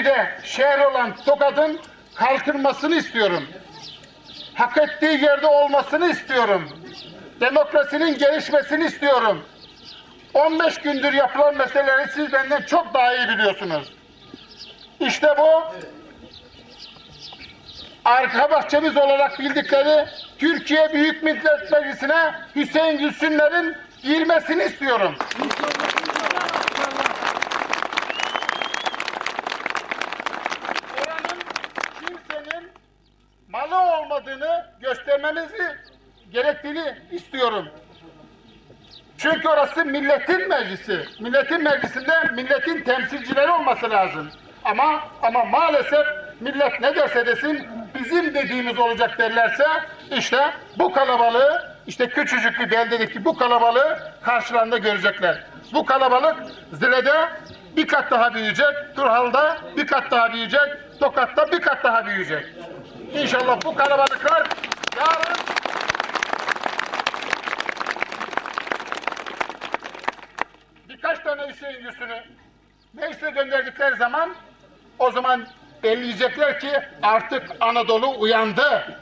güzide şehir olan Tokat'ın kalkınmasını istiyorum. Hak ettiği yerde olmasını istiyorum. Demokrasinin gelişmesini istiyorum. 15 gündür yapılan meseleleri siz benden çok daha iyi biliyorsunuz. İşte bu arka bahçemiz olarak bildikleri Türkiye Büyük Millet Meclisi'ne Hüseyin Gülsünler'in girmesini istiyorum. Malı olmadığını göstermemizi gerektiğini istiyorum. Çünkü orası milletin meclisi. Milletin meclisinde milletin temsilcileri olması lazım. Ama ama maalesef millet ne derse desin bizim dediğimiz olacak derlerse işte bu kalabalığı işte küçücük bir beldedeki bu kalabalığı karşılarında görecekler. Bu kalabalık Zile'de bir kat daha büyüyecek, Turhal'da bir kat daha büyüyecek, Tokat'ta bir kat daha büyüyecek. İnşallah bu kalabalıklar yarın birkaç tane Hüseyin Gülsün'ü meclise gönderdikleri zaman o zaman belleyecekler ki artık Anadolu uyandı.